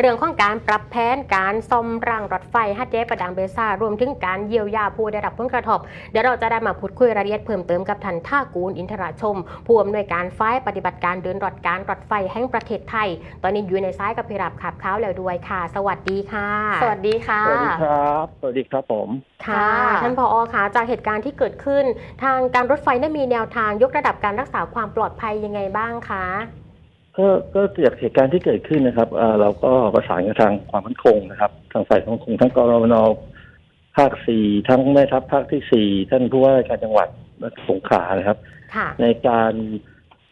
เรื่องของการปรับแผนการซ่อมรางรถไฟฮัดเดประดังเบซ่ารวมถึงการเยียวยาผู้ได้รับผลกระทบเดี๋ยวเราจะได้มาพูดคุยรายละเอียดเพิ่มเติมกับท่านท่ากูลอินทราชม ผู้อำนวยการฝ่ายปฏิบัติการเดินรถการรถไฟแห่งประเทศไทย ตอนนี้อยู่ในซ้ายกับพิรับขับเท้าแล้วด้วยค่ะ สวัสดีค่ะ สวัสดีค่ะ สวัสดีครับ สวัสดีครับผม ค่ะค่ะท่านผอคะจากเหตุการณ์ที่เกิดขึ้น ทางการรถไฟได้มีแนวทางยกระดับการรักษาความปลอดภัยยังไงบ้างคะ ก็ก็จากเหตุการณ์ที่เกิดขึ้นนะครับเอ่อเราก็ประสานกับทางความมั่นคงนะครับ ทางฝ่ายความมั่นคงทั้งกรมนภาคสี่ทั้งแม่ทัพภาคที่สี่ท่านผู้ว่าราชการจังหวัดสงขลานะครับค่ะในการ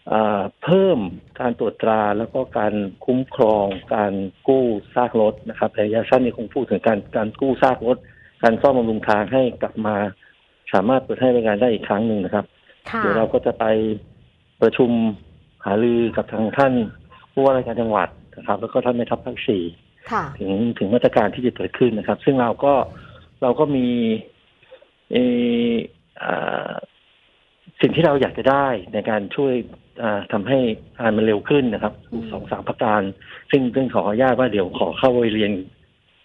เอ่อเพิ่มการตรวจตราแล้วก็การคุ้มครองการกู้ซากรถนะครับระยะสั้นนี่คงพูดถึงการการกู้ซากรถ การซ่อมบำรุงทางให้กลับมา สามารถเปิดให้บริการได้อีกครั้งหนึ่งนะครับค่ะเดี๋ยวเราก็จะไปประชุม หารือกับทางท่านผู้ว่าราชการจังหวัดนะครับ แล้วก็ท่านแม่ทัพภาคสี่ค่ะถึงถึงมาตรการที่จะเกิดขึ้นนะครับ ซึ่งเราก็เราก็มีเอออ่าสิ่งที่เราอยากจะได้ในการช่วยอ่าทำให้งานมันเร็วขึ้นนะครับอืมสองสามประการ ซึ่งซึ่งขออนุญาตว่าเดี๋ยวขอเข้าไปเรียน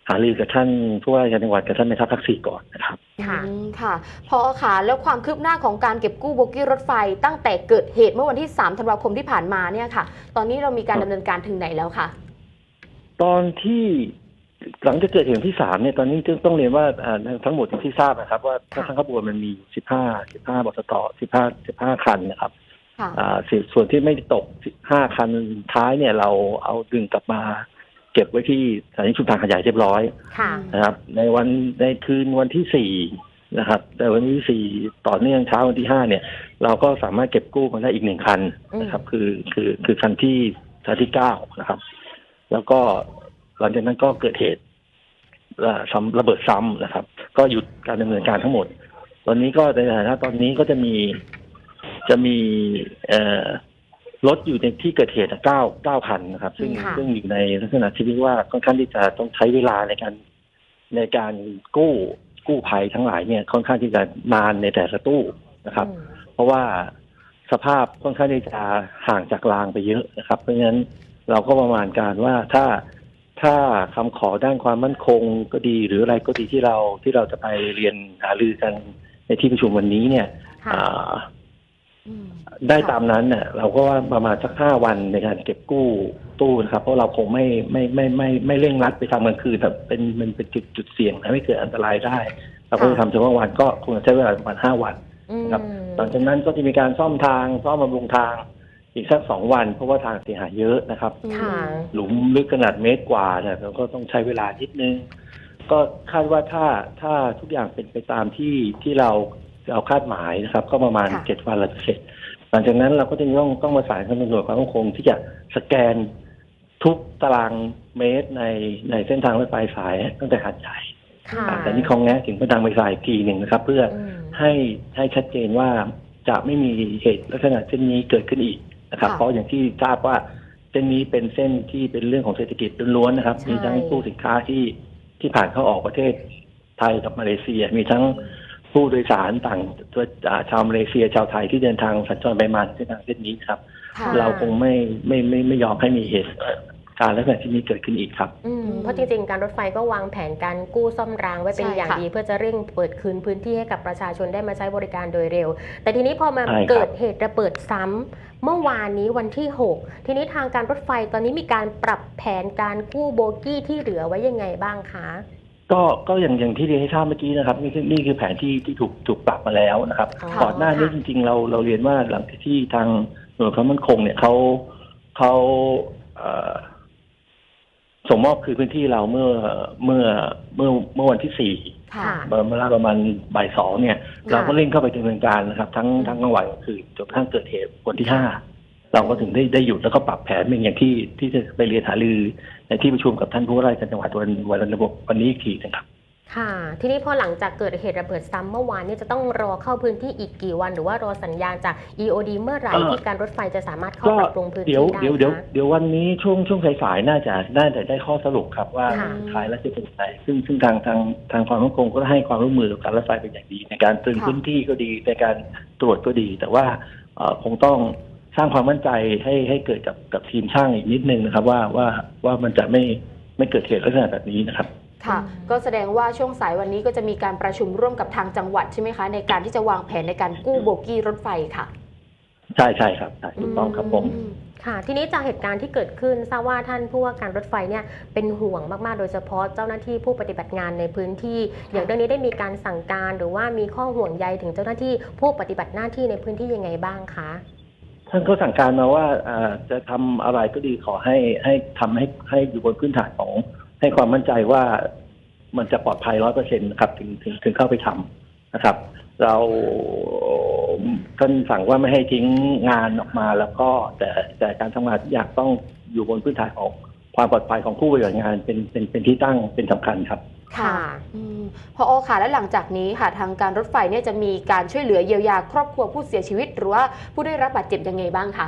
หารือกับท่านผู้ว่าราชการจังหวัดกับท่านแม่ทัพภาคสี่ก่อนนะครับค่ะอืมค่ะพอค่ะแล้วความคืบหน้าของการเก็บกู้โบกี้รถไฟตั้งแต่เกิดเหตุเมื่อวันที่ 3 ธันวาคมที่ผ่านมาเนี่ยค่ะ ตอนนี้เรามีการดำเนินการถึงไหนแล้วคะตอนที่หลังจากเกิดเหตุที่สามเนี่ยตอนนี้ต้องเรียนว่าอ่าทั้งหมดที่ทราบนะครับ ว่าค่ะทั้งขบวนมันมีสิบห้าสิบห้าบสตสิบห้าสิบห้าคันนะครับค่ะอ่าส่วนส่วนที่ไม่ได้ตกสิบห้าคันท้ายเนี่ยเราเอาดึงกลับมา เก็บไว้ที่สถานีชุมทางขยายเรียบร้อยค่ะ นะครับ ในวันในคืนวันที่สี่นะครับ แต่วันที่สี่ต่อเนื่องเช้าวันที่ห้าเนี่ย เราก็สามารถเก็บกู้มาได้อีกหนึ่งคันนะครับ คือคือคือคันที่คันที่เก้านะครับ แล้วก็หลังจากนั้นก็เกิดเหตุเอ่อซ้ำระเบิดซ้ำนะครับ ก็หยุดการดำเนินการทั้งหมด ตอนนี้ก็ในฐานะตอนนี้ก็จะมีจะมีเอ่อ รถอยู่ในที่เกิดเหตุเก้าเก้าคันนะครับ ซึ่งค่ะ ซึ่งอยู่ในลักษณะที่เรียกว่าค่อนข้างที่จะต้องใช้เวลาในการในการกู้กู้ภัยทั้งหลายเนี่ยค่อนข้างที่จะนานในแต่ละตู้นะครับ อืมเพราะว่าสภาพค่อนข้างที่จะห่างจากรางไปเยอะนะครับ เพราะฉะนั้นเราก็ประมาณการว่าถ้าถ้าคำขอด้านความมั่นคงก็ดีหรืออะไรก็ดีที่เราที่เราจะไปเรียนหารือกันในที่ประชุมวันนี้เนี่ย ค่ะ อ่าอืม ได้ค่ะตามนั้นเนี่ยเราก็ว่าประมาณสักห้าวันในการเก็บกู้ตู้นะครับ เพราะเราคงไม่ไม่ไม่ไม่ไม่เร่งรัดไปทำกลางคืนแต่เป็นมันเป็นจุดจุดเสี่ยงทำให้เกิดอันตรายได้ เราก็จะทำเฉพาะวันก็คงจะใช้เวลาประมาณห้าวันอืมครับหลังจากนั้นก็จะมีการซ่อมทางซ่อมบำรุงทางอีกสักสองวัน เพราะว่าทางเสียหายเยอะนะครับค่ะหลุมลึกขนาดเมตรกว่าเนี่ยเราก็ต้องใช้เวลานิดนึง ก็คาดว่าถ้าถ้าทุกอย่างเป็นไปตามที่ที่เรา เราคาดหมายนะครับ ก็ประมาณค่ะ เจ็ดวันเราจะเสร็จ หลังจากนั้นเราก็จะต้องต้องประสานกับตำรวจความมั่นคงที่จะสแกนทุกตารางเมตรในในเส้นทางรถไฟสายตั้งแต่หัดใหญ่ค่ะ แต่นี่คลองแงะถึงพระดังไปสายอีกทีหนึ่งนะครับ เพื่ออืมให้ให้ชัดเจนว่าจะไม่มีเหตุลักษณะเช่นนี้เกิดขึ้นอีกนะครับ ค่ะเพราะอย่างที่ทราบว่าเส้นนี้เป็นเส้นที่เป็นเรื่องของเศรษฐกิจล้วนๆนะครับ ใช่ มีทั้งผู้สินค้าที่ที่ผ่านเข้าออกประเทศไทยกับมาเลเซีย มีทั้ง ผู้โดยสารต่างตัวอ่าชาวมาเลเซียชาวไทยที่เดินทางสัญจรไปมาเส้นทางเส้นนี้ครับ ค่ะเราคงไม่ไม่ไม่ไม่ยอมให้มีเหตุเอ่อการลักษณะที่นี้เกิดขึ้นอีกครับ อืมเพราะจริงๆ การรถไฟก็วางแผนการกู้ซ่อมรางไว้เป็นใช่อย่างค่ะ ดี เพื่อจะเร่งเปิดคืนพื้นที่ให้กับประชาชนได้มาใช้บริการโดยเร็ว แต่ทีนี้พอมาใช่ครับ เกิดเหตุระเบิดซ้ำเมื่อวานนี้วันที่ 6 ทีนี้ทางการรถไฟตอนนี้มีการปรับแผนการกู้โบกี้ที่เหลือไว้ยังไงบ้างคะ ก็ก็อย่างอย่างที่เรียนให้ทราบเมื่อกี้นะครับนี่คือนี่คือแผนที่ที่ถูกถูกปรับมาแล้วนะครับอ๋อก่อนหน้านี้ค่ะจริง ๆ เราเราเรียนว่าหลังจากที่ทางหน่วยความมั่นคงเนี่ยเขาเขาเอ่อส่งมอบคือพื้นที่เราเมื่อเมื่อเมื่อเมื่อวันที่สี่ ค่ะค่ะเมื่อประมาณบ่ายสองเนี่ยค่ะเราก็เร่งเข้าไปดำเนินการนะครับ ทั้งอืมทั้งกลางวันก็คือจนกระทั่งเกิดเหตุวันที่ห้า เราก็ถึงได้ได้หยุดแล้วก็ปรับแผนเป็นอย่างที่ที่จะไปเรียนหารือในที่ประชุมกับท่านผู้ว่าราชการจังหวัดวันวันระบบวันนี้อีกทีนะครับ ค่ะ ทีนี้พอหลังจากเกิดเหตุระเบิดซ้ำเมื่อวานนี้จะต้องรอเข้าพื้นที่อีกกี่วัน หรือว่ารอสัญญาณจาก EOD เมื่อไหร่เอ่อที่การรถไฟจะสามารถเข้าก็ปรับปรุงพื้นเดี๋ยวที่ได้เดี๋ยวเดี๋ยวคะเดี๋ยววันนี้ช่วงช่วงสายๆน่าจะน่าจะได้ข้อสรุปครับว่าค่ะสุดท้ายแล้วจะเป็นยังไงซึ่งซึ่งทางทางทางความมั่นคงก็ให้ความร่วมมือกับการรถไฟเป็นอย่างดี ในการตรึงค่ะพื้นที่ก็ดีในการตรวจก็ดี แต่ว่าเอ่อคงต้อง สร้างความมั่นใจให้ให้เกิดกับกับทีมช่างอีกนิดนึงนะครับ ว่าว่าว่ามันจะไม่ไม่เกิดเหตุลักษณะแบบนี้นะครับ ค่ะอืมก็แสดงว่าช่วงสายวันนี้ก็จะมีการประชุมร่วมกับทางจังหวัดใช่ไหมคะ ในการที่จะวางแผนในการกู้โบกี้รถไฟค่ะ ใช่ใช่ครับใช่ถูกต้องครับผมอืมค่ะ ทีนี้จากเหตุการณ์ที่เกิดขึ้นทราบว่าท่านผู้ว่าการรถไฟเนี่ยเป็นห่วงมาก ๆ โดยเฉพาะเจ้าหน้าที่ผู้ปฏิบัติงานในพื้นที่ อย่างเรื่องนี้ได้มีการสั่งการหรือว่ามีข้อห่วงใยถึงเจ้าหน้าที่ผู้ปฏิบัติหน้าที่ในพื้นที่ยังไงบ้างคะ ท่านก็สั่งการมาว่าจะทำอะไรก็ดีขอให้ให้ทำให้ให้อยู่บนพื้นฐานของให้ความมั่นใจว่ามันจะปลอดภัยร้อยเปอร์เซ็นต์นะครับ ถึงถึงถึงเข้าไปทำนะครับ เราท่านสั่งว่าไม่ให้ทิ้งงานออกมาแล้วก็แต่แต่การทำงานอยางต้องอยู่บนพื้นฐานของความปลอดภัยของผู้ปฏิบัติงานเป็นเป็นเป็นที่ตั้งเป็นสำคัญครับ ค่ะอืมพออค่ะและหลังจากนี้ค่ะทางการรถไฟเนี่ยจะมีการช่วยเหลือเยียวยาครอบครัวผู้เสียชีวิต หรือว่าผู้ได้รับบาดเจ็บยังไงบ้างคะ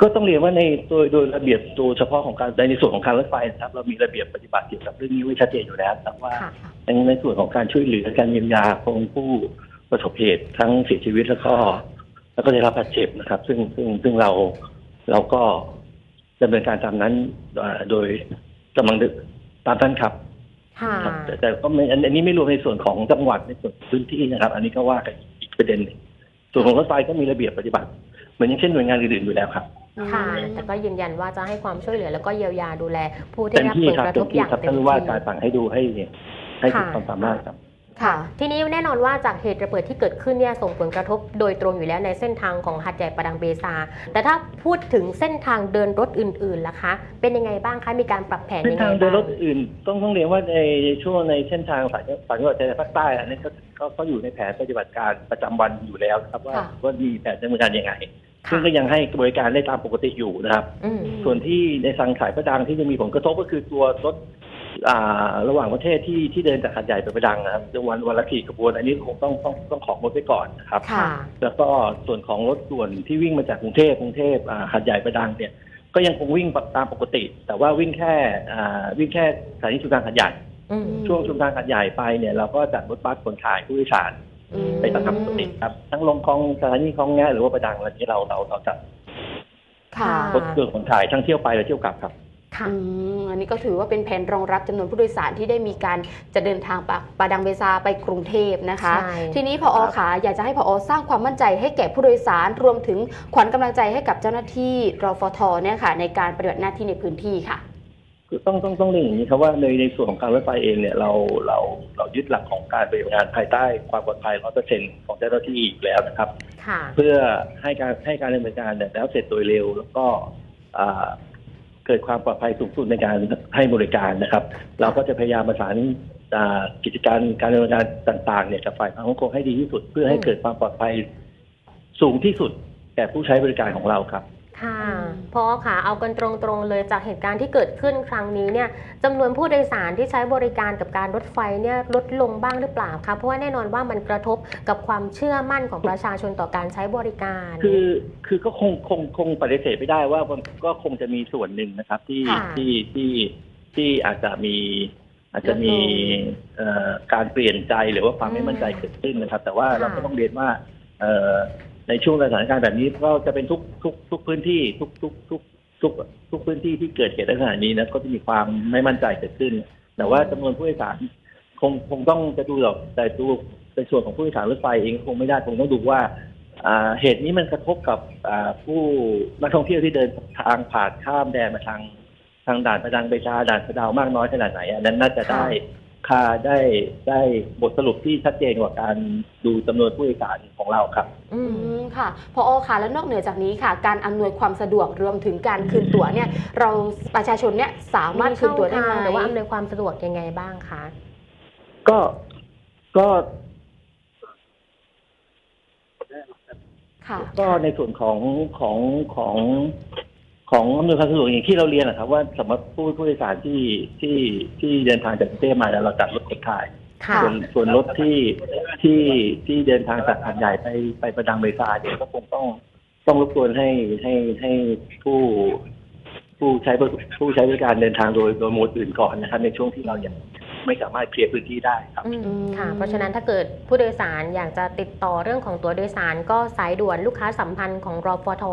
ก็ต้องเรียนว่าในโดยโดยระเบียบตัวเฉพาะของการในส่วนของการรถไฟนะครับ เรามีระเบียบปฏิบัติเกี่ยวกับเรื่องนี้ไว้ชัดเจนอยู่แล้วแต่ว่าค่ะในในส่วนของการช่วยเหลือการเยียวยาของผู้ประสบเหตุทั้งเสียชีวิตแล้วก็ แล้วก็ได้รับบาดเจ็บนะครับ ซึ่งซึ่งซึ่งเราเราก็ดำเนินการตามนั้นเอ่อโดยกำลังตามท่านครับ ค่ะครับแต่แต่ก็ไม่อันอันนี้ไม่รวมในส่วนของจังหวัดในส่วนพื้นที่นะครับ อันนี้ก็ว่ากันอีกประเด็นหนึ่งส่วนของรถไฟก็มีระเบียบปฏิบัติเหมือนอย่างเช่นหน่วยงานอื่นๆอยู่แล้วครับค่ะอืมแต่ก็ยืนยันว่าจะให้ความช่วยเหลือแล้วก็เยียวยาดูแล ผู้ที่เต็มรับที่ผลครับกระทเต็บมอที่ย่างครับเต็มท่านว่าการที่สั่งให้ดูให้ให้ถึงค่ะความสามารถครับ ค่ะ ทีนี้แน่นอนว่าจากเหตุระเบิดที่เกิดขึ้นเนี่ยส่งผลกระทบโดยตรงอยู่แล้วในเส้นทางของหาดใหญ่ประดังเบซา แต่ถ้าพูดถึงเส้นทางเดินรถอื่นๆล่ะคะ เป็นยังไงบ้างคะ มีการปรับแผนเส้ยันงไงทางบ้างเดินรถอื่นต้องต้องเรียนว่าในช่วงในเส้นทางสายสายจังหวัดชายแดนภาคใต้อันนี้ก็ก็ก็อยู่ในแผนปฏิบัติการประจำวันอยู่แล้วนะครับว่าค่ะว่ามีแผนดำเนินการยังไงค่ะซึ่งก็ยังให้บริการได้ตามปกติอยู่นะครับอืมส่วนที่ในทางสายประดังที่จะมีผลกระทบก็คือตัวรถอ่า ระหว่างประเทศที่ที่เดินจากหาดใหญ่ไปประดังนะครับจะวันวันละกี่ขบวน อันนี้คงต้องต้องต้องของงดไว้ก่อนนะครับค่ะแล้วก็ส่วนของรถส่วนที่วิ่งมาจากกรุงเทพกรุงเทพอ่าหาดใหญ่ประดังเนี่ยก็ยังคงวิ่งตามปกติ แต่ว่าวิ่งแค่อ่าวิ่งแค่สถานีชุมทางหาดใหญ่อืมช่วงชุมทางหาดใหญ่ไปเนี่ยเราก็จัดรถบัสขนถ่ายผู้โดยสารอืมไปประทับปกติครับ ทั้งลงคลองสถานีคลองแงหรือว่าประดังอะไรนี้เราเราเราจัดค่ะรถเครื่องขนถ่ายทั้งเที่ยวไปและเที่ยวกลับครับ ค่ะอืมอันนี้ก็ถือว่าเป็นแผนรองรับจำนวนผู้โดยสารที่ได้มีการจะเดินทางปะปาดังเบซาไปกรุงเทพนะคะใช่ทีนี้พอขาอยากจะให้พอสร้างความมั่นใจให้แก่ผู้โดยสารรวมถึงขวัญกำลังใจให้กับเจ้าหน้าที่รฟทเนี่ยค่ะในการปฏิบัติหน้าที่ในพื้นที่ค่ะคือต้องต้องต้องเรียนอย่างนี้ครับว่าในในส่วนของการรถไฟเองเนี่ยเราเราเรายึดหลักของการปฏิบัติงานภายใต้ความปลอดภัยร้อยเปอร์เซ็นของเจ้าหน้าที่อยู่แล้วนะครับค่ะเพื่อให้การให้การดำเนินการเนี่ยแล้วเสร็จโดยเร็วแล้วก็อ่า เกิดความปลอดภัยสูงสุดในการให้บริการนะครับ เราก็จะพยายามประสานกิจการการดำเนินการต่างๆเนี่ยกับฝ่ายความมั่นคงให้ดีที่สุด เพื่อให้เกิดความปลอดภัยสูงที่สุดแก่ผู้ใช้บริการของเราครับ ค่ะอืมพอค่ะเอากันตรงๆเลยจากเหตุการณ์ที่เกิดขึ้นครั้งนี้เนี่ยจำนวนผู้โดยสารที่ใช้บริการกับการรถไฟเนี่ยลดลงบ้างหรือเปล่าคะเพราะว่าแน่นอนว่ามันกระทบกับความเชื่อมั่นของประชาชนต่อการใช้บริการ คือคือก็คงคงคงปฏิเสธไม่ได้ว่ามันก็คงจะมีส่วนหนึ่งนะครับที่ค่ะที่ที่ที่อาจจะมีอาจจะมีลดลเอ่อการเปลี่ยนใจหรือว่าความไม่มั่นใจเกิดขึ้นนะครับ แต่ว่าค่ะเราก็ต้องเรียนว่าเอ่อ ในช่วงสถานการณ์แบบนี้ก็จะเป็นทุกทุกทุกพื้นที่ทุกทุกทุกทุกทุกพื้นที่ที่เกิดเหตุลักษณะนี้นะก็จะมีความไม่มั่นใจเกิดขึ้น แต่ว่าจำนวนผู้โดยสารคงคงต้องจะดูหรอกแต่ดูในส่วนของผู้โดยสารรถไฟเองคงไม่ได้คงต้องดูว่าอ่าเหตุนี้มันกระทบกับอ่าผู้นักท่องเที่ยวที่เดินทางผ่านข้ามแดนมาทางทางด่านประดังเบชาด่านสะดาวมากน้อยขนาดไหนอันนั้นน่าจะได้ ค่าได้ได้บทสรุปที่ชัดเจนกว่าการดูจำนวนผู้โดยสารของเราครับ อือืมมค่ะพอค่ะแล้วนอกเหนือจากนี้ค่ะ การอำนวยความสะดวกรวมถึงการคืนตั๋วเนี่ยเราประชาชนเนี่ยสามารถคืนตั๋วได้ไหมหรือว่าอำนวยความสะดวกยังไงบ้างคะก็ก็ค่ะก็ในส่วนของของของ ของอำนวยความสะดวกอย่างที่เราเรียนนะครับว่าสำหรับผู้ผู้โดยสารที่ที่ที่เดินทางจากกรุงเทพมาแล้วเราจัดรถขนถ่าย ค่ะ ส่วนส่วนรถที่ที่ที่เดินทางจากหาดใหญ่ไปไปประดังเบซาเนี่ยก็คงต้องต้องรบกวนให้ให้ให้ผู้ผู้ใช้บริผู้ใช้บริการเดินทางโดยโดยโหมดอื่นก่อนนะครับ ในช่วงที่เรายัง ไม่สามารถเคลียร์พื้นที่ได้ครับอืมอืมค่ะ เพราะฉะนั้นถ้าเกิดผู้โดยสารอยากจะติดต่อเรื่องของตัวโดยสารก็สายด่วนลูกค้าสัมพันธ์ของรอฟท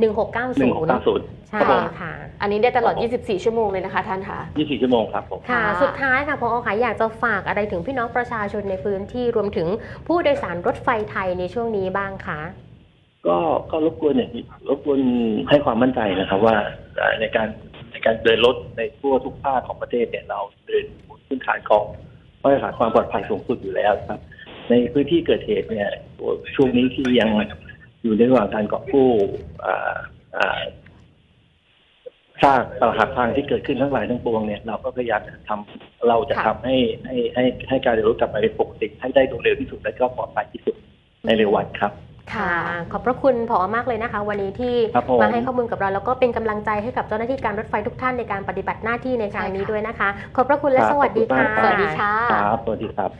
หนึ่งหกเก้า1690ศูนย์ใช่ครับผมค่ะ อันนี้ได้ตลอด ครับผม 24 ชั่วโมงเลยนะคะท่านค่ะยี่สิบชั่วโมงครับผม ค่ะ ค่ะ สุดท้ายค่ะพอค่ะอยากจะฝากอะไรถึงพี่น้องประชาชนในพื้นที่รวมถึงผู้โดยสารรถไฟไทยในช่วงนี้บ้างคะ ก็ก็รบกวนอย่างนี้รบกวนให้ความมั่นใจนะครับว่าเอ่อในการในการเดินรถในทั่วทุกภาคของประเทศเนี่ยเราเดินบน พื้นฐานของมาตรฐานความปลอดภัยสูงสุดอยู่แล้วครับ ในพื้นที่เกิดเหตุเนี่ยช่วงนี้ที่ยังอยู่ในระหว่างการกอบกู้อ่าอ่าซากปรักหักพังที่เกิดขึ้นทั้งหลายทั้งปวงเนี่ยเราก็พยายามจะทำเราจะค่ะทำให้ให้ให้ให้การเดินรถกลับมาเป็นปกติให้ได้โดยเร็วที่สุดและก็ปลอดภัยที่สุดในเร็ววันครับ ค่ะ ขอบพระคุณผอมากเลยนะคะ วันนี้ที่ครับผมมาให้ข้อมูลกับเราแล้วก็เป็นกำลังใจให้กับเจ้าหน้าที่การรถไฟทุกท่านในการปฏิบัติหน้าที่ในครั้งนี้ใช่ค่ะด้วยนะคะ ขอบพระคุณและครับสวัสดีขอบคุณค่ะมากสวัสดีค่ะครับสวัสดีครับ